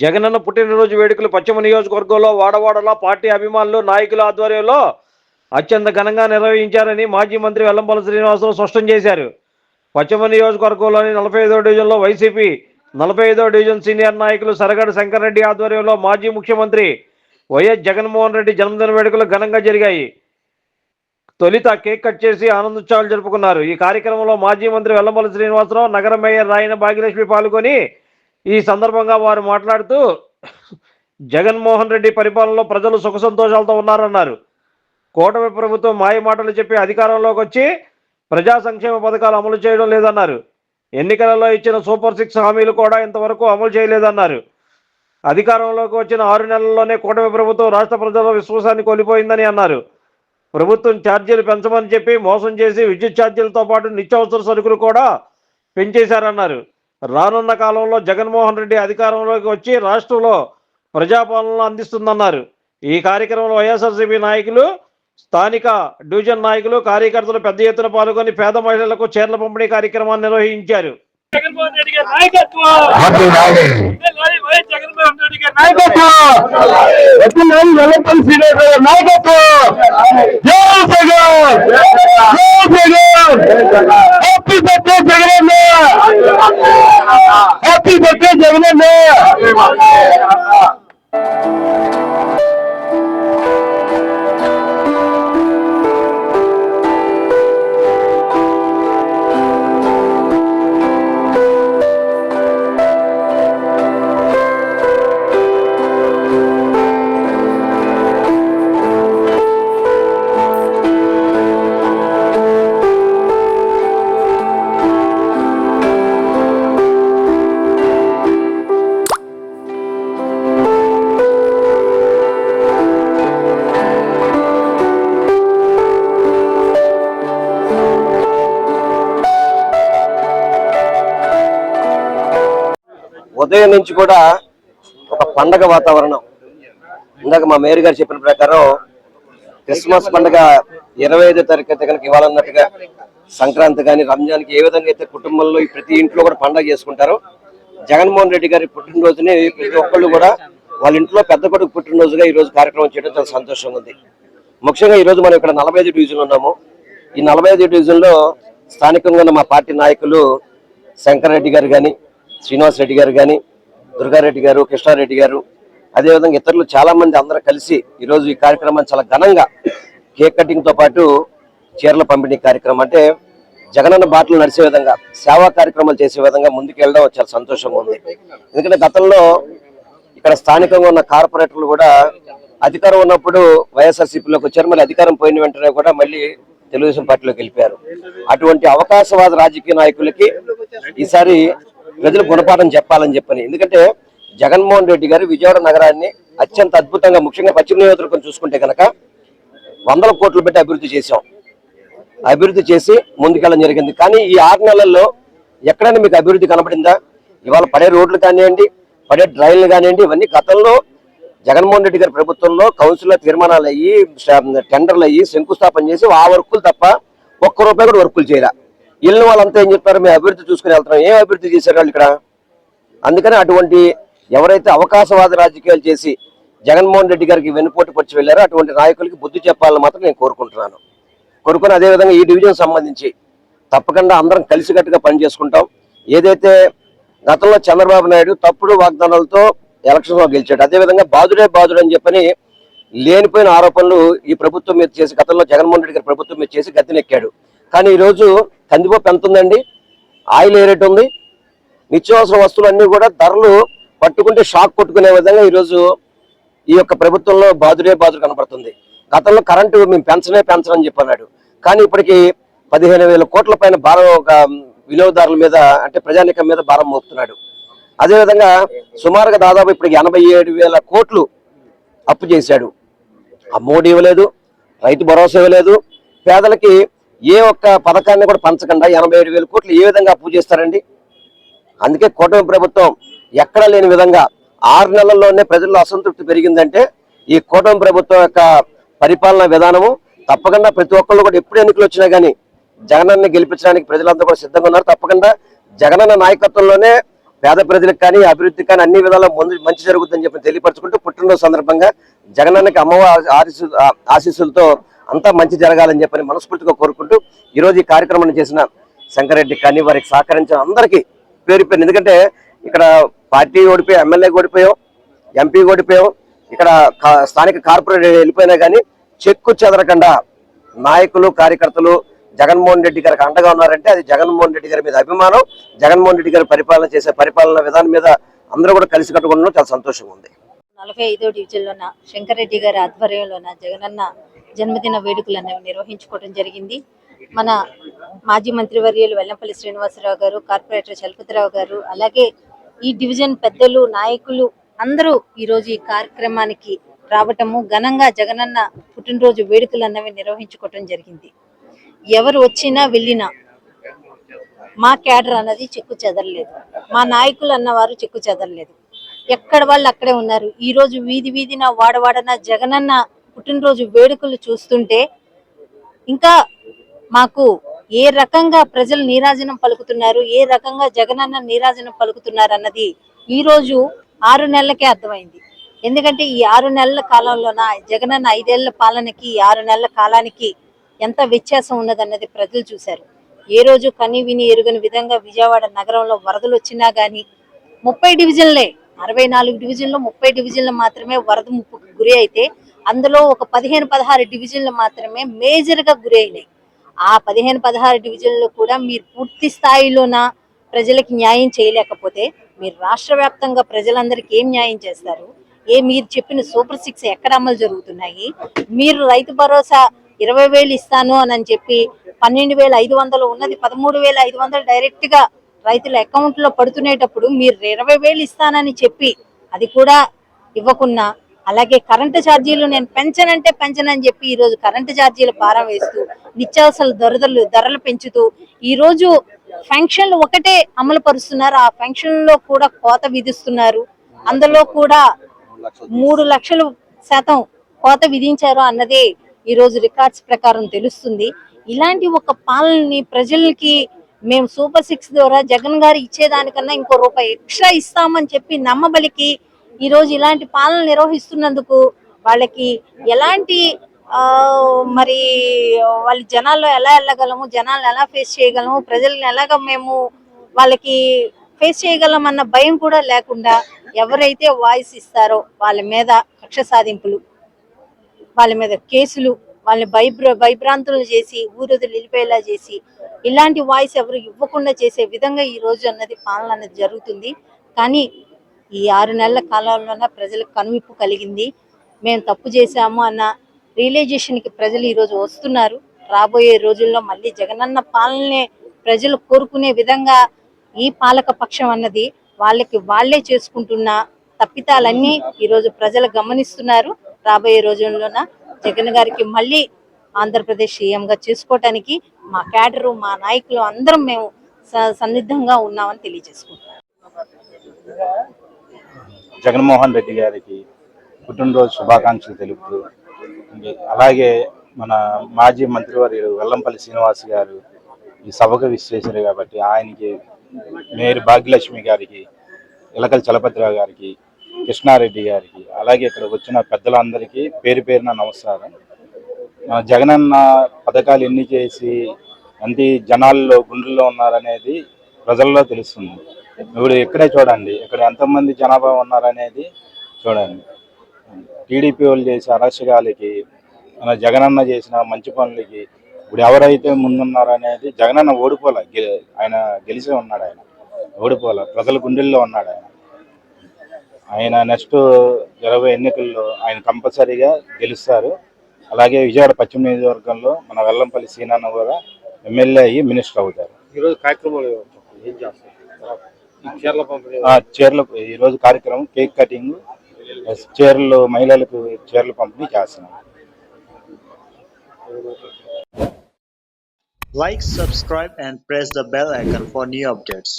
జగనన్న పుట్టినరోజు వేడుకలు పశ్చిమ నియోజకవర్గంలో వాడవాడలో పార్టీ అభిమానులు నాయకుల ఆధ్వర్యంలో అత్యంత ఘనంగా నిర్వహించారని మాజీ మంత్రి వెల్లంపల్లి శ్రీనివాసరావు స్పష్టం చేశారు. పశ్చిమ నియోజకవర్గంలోని నలభై ఐదో డివిజన్లో వైసీపీ నలభై ఐదో డివిజన్ సీనియర్ నాయకులు సరగడ శంకర్రెడ్డి ఆధ్వర్యంలో మాజీ ముఖ్యమంత్రి వైఎస్ జగన్మోహన్ రెడ్డి జన్మదిన వేడుకలు ఘనంగా జరిగాయి. తొలిత కేక్ కట్ చేసి ఆనందోత్సవాలు జరుపుకున్నారు. ఈ కార్యక్రమంలో మాజీ మంత్రి వెల్లంపల్లి శ్రీనివాసరావు నగర మేయర్ రాయన భాగ్యలక్ష్మి పాల్గొని ఈ సందర్భంగా వారు మాట్లాడుతూ జగన్మోహన్ రెడ్డి పరిపాలనలో ప్రజలు సుఖ సంతోషాలతో ఉన్నారన్నారు. కూటమి ప్రభుత్వం మాయ మాటలు చెప్పి అధికారంలోకి వచ్చి ప్రజా సంక్షేమ పథకాలు అమలు చేయడం లేదన్నారు. ఎన్నికలలో ఇచ్చిన సూపర్ సిక్స్ హామీలు కూడా ఇంతవరకు అమలు చేయలేదన్నారు. అధికారంలోకి వచ్చిన ఆరు నెలల్లోనే కూటమి ప్రభుత్వం రాష్ట్ర ప్రజల విశ్వాసాన్ని కోల్పోయిందని అన్నారు. ప్రభుత్వం ఛార్జీలు పెంచమని చెప్పి మోసం చేసి విద్యుత్ ఛార్జీలతో పాటు నిత్యావసర సరుకులు కూడా పెంచేశారన్నారు. రానున్న కాలంలో జగన్మోహన్ రెడ్డి అధికారంలోకి వచ్చి రాష్ట్రంలో ప్రజాపాలన అందిస్తుందన్నారు. ఈ కార్యక్రమంలో వైఎస్ఆర్సీపీ నాయకులు స్థానిక డివిజన్ నాయకులు కార్యకర్తలు పెద్ద ఎత్తున పాల్గొని పేద మహిళలకు చీరల పంపిణీ కార్యక్రమాన్ని నిర్వహించారు. జగన్మోహన్ రెడ్డి గారి నాయకత్వం హ్యాపీ ర్యాలీ లాలి వైఎస్ జగన్మోహన్ రెడ్డి గారి నాయకత్వం నాయకత్వం ఎత్తున్నారు వెల్లపల్లి శ్రీనివాస గారి నాయకత్వం జై జగన్ జై జగన్ హ్యాపీ బర్త్డే జగనన్న హ్యాపీ బర్త్డే జగనన్న ఉదయం నుంచి కూడా ఒక పండగ వాతావరణం. ఇందాక మా మేయర్ గారు చెప్పిన ప్రకారం క్రిస్మస్ పండుగ ఇరవై ఐదో తారీఖు కనుక ఇవ్వాలన్నట్టుగా సంక్రాంతి కానీ రంజాన్కి ఏ విధంగా అయితే కుటుంబంలో ప్రతి ఇంట్లో కూడా పండగ చేసుకుంటారో జగన్మోహన్ రెడ్డి గారి పుట్టినరోజుని ప్రతి ఒక్కళ్ళు కూడా వాళ్ళ ఇంట్లో పెద్ద కొడుకు పుట్టినరోజుగా ఈ రోజు కార్యక్రమం చేయడం చాలా సంతోషంగా ఉంది. ముఖ్యంగా ఈరోజు మనం ఇక్కడ నలభై ఐదు డివిజన్ ఉన్నాము. ఈ నలభై ఐదు డివిజన్లో స్థానికంగా ఉన్న మా పార్టీ నాయకులు శంకర్ రెడ్డి గారు కానీ శ్రీనివాస్ రెడ్డి గారు కానీ దుర్గారెడ్డి గారు కృష్ణారెడ్డి గారు అదేవిధంగా ఇతరులు చాలా మంది అందరూ కలిసి ఈరోజు ఈ కార్యక్రమాన్ని చాలా ఘనంగా కేక్ కటింగ్తో పాటు చీరల పంపిణీ కార్యక్రమం అంటే జగనన్న బాటలు నడిచే విధంగా సేవా కార్యక్రమాలు చేసే విధంగా ముందుకెళ్ళడం చాలా సంతోషంగా ఉంది. ఎందుకంటే గతంలో ఇక్కడ స్థానికంగా ఉన్న కార్పొరేటర్లు కూడా అధికారం ఉన్నప్పుడు వైఎస్ఆర్సీపీలోకి వచ్చారు. మళ్ళీ అధికారం పోయిన వెంటనే కూడా మళ్ళీ తెలుగుదేశం పార్టీలోకి వెళ్ళిపోయారు. అటువంటి అవకాశవాద రాజకీయ నాయకులకి ఈసారి ప్రజలు గుణపాఠం చెప్పాలని చెప్పని. ఎందుకంటే జగన్మోహన్ రెడ్డి గారు విజయవాడ నగరాన్ని అత్యంత అద్భుతంగా ముఖ్యంగా పశ్చిమ నియోజకవర్గం చూసుకుంటే కనుక వందల కోట్లు పెట్టి అభివృద్ధి చేశాం. అభివృద్ధి చేసి ముందుకెళ్ళడం జరిగింది. కానీ ఈ ఆరు నెలల్లో ఎక్కడైనా మీకు అభివృద్ధి కనబడిందా ఇవాళ పడే రోడ్లు కానివ్వండి పడే డ్రైన్లు కానివ్వండి ఇవన్నీ గతంలో జగన్మోహన్ రెడ్డి గారి ప్రభుత్వంలో కౌన్సిల్లో తీర్మానాలు అయ్యి టెండర్లు అయ్యి శంకుస్థాపన చేసి ఆ వర్కులు తప్ప ఒక్క రూపాయి కూడా వర్కులు చేయరా ఇల్లు వాళ్ళంతా ఏం చెప్తారు మేము అభివృద్ధి చూసుకుని వెళ్తున్నాం. ఏం అభివృద్ధి చేశారు వాళ్ళు ఇక్కడ? అందుకని అటువంటి ఎవరైతే అవకాశవాద రాజకీయాలు చేసి జగన్మోహన్ రెడ్డి గారికి వెన్నుపోటు పరిచి వెళ్ళారో అటువంటి నాయకులకి బుద్ధి చెప్పాలని మాత్రం నేను కోరుకుంటున్నాను. కోరుకుని అదేవిధంగా ఈ డివిజన్ సంబంధించి తప్పకుండా అందరం కలిసికట్టుగా పనిచేసుకుంటాం. ఏదైతే గతంలో చంద్రబాబు నాయుడు తప్పుడు వాగ్దానాలతో ఎలక్షన్లో గెలిచాడు అదేవిధంగా బాదుడే బాదుడు అని చెప్పని లేనిపోయిన ఆరోపణలు ఈ ప్రభుత్వం మీద చేసి గతంలో జగన్మోహన్ రెడ్డి గారి ప్రభుత్వం మీద చేసి గద్దెనెక్కాడు. కానీ ఈరోజు కందిపప్పు ఎంత ఉందండి? ఆయిల్ ఏ రేట్ ఉంది? నిత్యావసర వస్తువులు అన్నీ కూడా ధరలు పట్టుకుంటే షాక్ కొట్టుకునే విధంగా ఈరోజు ఈ యొక్క ప్రభుత్వంలో బాధుడే బాధుడు కనపడుతుంది. గతంలో కరెంటు మేము పెంచనే పెంచనని చెప్పన్నాడు. కానీ ఇప్పటికి పదిహేను వేల కోట్ల పైన భారం ఒక వినియోగదారుల మీద అంటే ప్రజానికం మీద భారం మోపుతున్నాడు. అదేవిధంగా సుమారుగా దాదాపు ఇప్పటికి ఎనభై ఏడు వేల కోట్లు అప్పు చేశాడు. అమ్మఒడి ఇవ్వలేదు రైతు భరోసా ఇవ్వలేదు. పేదలకి ఏ ఒక్క పథకాన్ని కూడా పంచకుండా ఎనభై ఏడు వేల కోట్లు ఏ విధంగా అప్పు చేస్తారండి అందుకే కూటమి ప్రభుత్వం ఎక్కడ లేని విధంగా ఆరు నెలల్లోనే ప్రజల్లో అసంతృప్తి పెరిగిందంటే ఈ కూటమి ప్రభుత్వం యొక్క పరిపాలన విధానము తప్పకుండా ప్రతి ఒక్కళ్ళు కూడా ఎప్పుడు ఎన్నికలు వచ్చినా కానీ జగనన్న గెలిపించడానికి ప్రజలందరూ కూడా సిద్ధంగా ఉన్నారు. తప్పకుండా జగనన్న నాయకత్వంలోనే పేద ప్రజలకు కానీ అభివృద్ధి కానీ అన్ని విధాల ముందు మంచి జరుగుతుందని చెప్పి తెలియపరచుకుంటూ పుట్టినరోజు సందర్భంగా జగనన్నకి అమ్మవారి ఆశీస్సు ఆశీస్సులతో అంతా మంచి జరగాలని చెప్పని మనస్ఫూర్తిగా కోరుకుంటూ ఈరోజు ఈ కార్యక్రమాన్ని చేసిన శంకరెడ్డి కానీ వారికి సహకరించిన అందరికీ పేరు పేరు ఎందుకంటే ఇక్కడ పార్టీ ఓడిపోయాం ఎమ్మెల్యే ఓడిపోయాం ఎంపీ ఓడిపోయాం ఇక్కడ కా- స్థానిక కార్పొరేటర్ వెళ్ళిపోయినా కానీ చెక్కు చెదరకుండా నాయకులు కార్యకర్తలు జగన్మోహన్ రెడ్డి గారికి అండగా ఉన్నారంటే అది జగన్మోహన్ రెడ్డి గారి మీద అభిమానం జగన్మోహన్ రెడ్డి గారి పరిపాలన చేసే పరిపాలన విధానం మీద అందరూ కూడా కలిసి కట్టుకోవడం చాలా సంతోషంగా ఉంది. నలభై ఐదో డివిజన్లోన శంకరెడ్డి గారి ఆధ్వర్యంలోన జగనన్న జన్మదిన వేడుకలు అనేవి నిర్వహించుకోవడం జరిగింది. మన మాజీ మంత్రివర్యులు వెల్లంపల్లి శ్రీనివాసరావు గారు కార్పొరేటర్ చలపతిరావు గారు అలాగే ఈ డివిజన్ పెద్దలు నాయకులు అందరూ ఈరోజు ఈ కార్యక్రమానికి రావటము ఘనంగా జగనన్న పుట్టినరోజు వేడుకలు అన్నవి నిర్వహించుకోవటం జరిగింది. ఎవరు వచ్చినా వెళ్ళినా మా క్యాడర్ అన్నది చెక్కు చెదరలేదు. మా నాయకులు అన్నవారు చెక్కు చెదరలేదు. ఎక్కడ వాళ్ళు అక్కడే ఉన్నారు. ఈ రోజు వీధి వీధిన వాడవాడన జగనన్న పుట్టినరోజు వేడుకలు చూస్తుంటే ఇంకా మాకు ఏ రకంగా ప్రజలు నీరాజనం పలుకుతున్నారు ఏ రకంగా జగనన్న నీరాజనం పలుకుతున్నారు అన్నది ఈ రోజు ఆరు నెలలకే అర్థమైంది. ఎందుకంటే ఈ ఆరు నెలల కాలంలోన జగనన్న ఐదేళ్ళ పాలనకి ఆరు నెలల కాలానికి ఎంత వ్యత్యాసం ఉన్నదన్నది ప్రజలు చూశారు. ఏ రోజు కని విని ఎరుగని విధంగా విజయవాడ నగరంలో వరదలు వచ్చినా గానీ ముప్పై డివిజన్లే అరవై నాలుగు డివిజన్లు ముప్పై డివిజన్లు మాత్రమే వరద ముప్పుకు గురి అయితే అందులో ఒక పదిహేను పదహారు డివిజన్లు మాత్రమే మేజర్గా గురి అయినాయి. ఆ పదిహేను పదహారు డివిజన్లు కూడా మీరు పూర్తి స్థాయిలోన ప్రజలకు న్యాయం చేయలేకపోతే మీరు రాష్ట్ర వ్యాప్తంగా ప్రజలందరికీ ఏం న్యాయం చేస్తారు? ఏ మీరు చెప్పిన సూపర్ సిక్స్ ఎక్కడ అమలు జరుగుతున్నాయి? మీరు రైతు భరోసా ఇరవై వేలు ఇస్తాను అని చెప్పి పన్నెండు వేల ఐదు వందలు ఉన్నది పదమూడు వేల ఐదు వందలు డైరెక్ట్గా రైతుల అకౌంట్లో పడుతునేటప్పుడు మీరు ఇరవై వేలు ఇస్తానని చెప్పి అది కూడా ఇవ్వకున్నా అలాగే కరెంటు ఛార్జీలు నేను పెంచనంటే పెంచనని చెప్పి ఈరోజు కరెంటు ఛార్జీలు భారం వేస్తూ నిత్యావసర ధరలు ధరలు పెంచుతూ ఈరోజు ఫంక్షన్లు ఒకటే అమలు పరుస్తున్నారు. ఆ ఫంక్షన్లో కూడా కోత విధిస్తున్నారు. అందులో కూడా మూడు లక్షలు శాతం కోత విధించారు అన్నదే ఈరోజు రికార్డ్స్ ప్రకారం తెలుస్తుంది. ఇలాంటి ఒక పాలనని ప్రజలకి మేము సూపర్ సిక్స్ ద్వారా జగన్ గారు ఇచ్చేదానికన్నా ఇంకో రూపాయి ఎక్స్ట్రా ఇస్తామని చెప్పి నమ్మబలికి ఈరోజు ఇలాంటి పాలన నిర్వహిస్తున్నందుకు వాళ్ళకి ఎలాంటి మరి వాళ్ళ జనాల్లో ఎలా వెళ్ళగలము జనాలను ఎలా ఫేస్ చేయగలము ప్రజల్ని ఎలాగ మేము వాళ్ళకి ఫేస్ చేయగలం అన్న భయం కూడా లేకుండా ఎవరైతే వాయిస్ ఇస్తారో వాళ్ళ మీద కక్ష సాధింపులు వాళ్ళ మీద కేసులు వాళ్ళని భయభ్ర భయభ్రాంతులు చేసి ఊరొదులు నిలిపేలా చేసి ఇలాంటి వాయిస్ ఎవరు ఇవ్వకుండా చేసే విధంగా ఈ రోజు అన్నది పాలన అనేది జరుగుతుంది. కానీ ఈ ఆరు నెలల కాలంలోన ప్రజలకు కనువిప్పు కలిగింది. మేము తప్పు చేశాము అన్న రియలైజేషన్కి ప్రజలు ఈ రోజు వస్తున్నారు. రాబోయే రోజుల్లో మళ్ళీ జగనన్న పాలనే ప్రజలు కోరుకునే విధంగా ఈ పాలక పక్షం అన్నది వాళ్ళకి వాళ్ళే చేసుకుంటున్న తప్పితాలన్నీ ఈ రోజు ప్రజలు గమనిస్తున్నారు. రాబోయే రోజుల్లోన జగన్ గారికి మళ్ళీ ఆంధ్రప్రదేశ్ సీఎంగా చేసుకోవటానికి మా క్యాడరు మా నాయకులు అందరం మేము స- సన్నిద్ధంగా ఉన్నామని తెలియజేసుకుంటాం జగన్మోహన్ రెడ్డి గారికి పుట్టినరోజు శుభాకాంక్షలు తెలుపుతూ అలాగే మన మాజీ మంత్రివర్యులు వెల్లంపల్లి శ్రీనివాస్ గారు ఈ సభకు విశ్లేషారు కాబట్టి ఆయనకి మేరీ భాగ్యలక్ష్మి గారికి ఇలకల చలపతిరావు గారికి కృష్ణారెడ్డి గారికి అలాగే ఇక్కడ వచ్చిన పెద్దలందరికీ పేరు పేరున నమస్కారం. జగనన్న పథకాలు ఎన్ని చేసి ఎంత జనాల్లో గుండెల్లో ఉన్నారనేది ప్రజల్లో తెలుస్తుంది. ఇప్పుడు ఇక్కడే చూడండి ఇక్కడ ఎంతమంది జనాభా ఉన్నారనేది చూడండి. టీడీపీ వాళ్ళు చేసే అరాచకాలకి మన జగనన్న చేసిన మంచి పనులకి ఇప్పుడు ఎవరైతే ముందున్నారో అనేది జగనన్న ఓడిపోలే గె- ఆయన గెలిచే ఉన్నాడు ఆయన. ఓడిపోలే ప్రజల గుండెల్లో ఉన్నాడు ఆయన. ఆయన నెక్స్ట్ ఇరవై ఎన్నికల్లో ఆయన కంపల్సరీగా గెలుస్తారు. అలాగే విజయవాడ పశ్చిమ నియోజకవర్గంలో మన వెల్లంపల్లి సీనన్న కూడా ఎమ్మెల్యే అయ్యి మినిస్టర్ అవుతారు. ఈరోజు కార్యక్రమాలు ఏం చేస్తారు? ఈ చీరల పంపిణీ ఆ చీరలు ఈ రోజు కార్యక్రమం కేక్ కటింగ్ చీరలు మహిళలకు చీరలు పంపిణీ చేస్తున్నాం. Like, subscribe, and press the bell icon for new updates.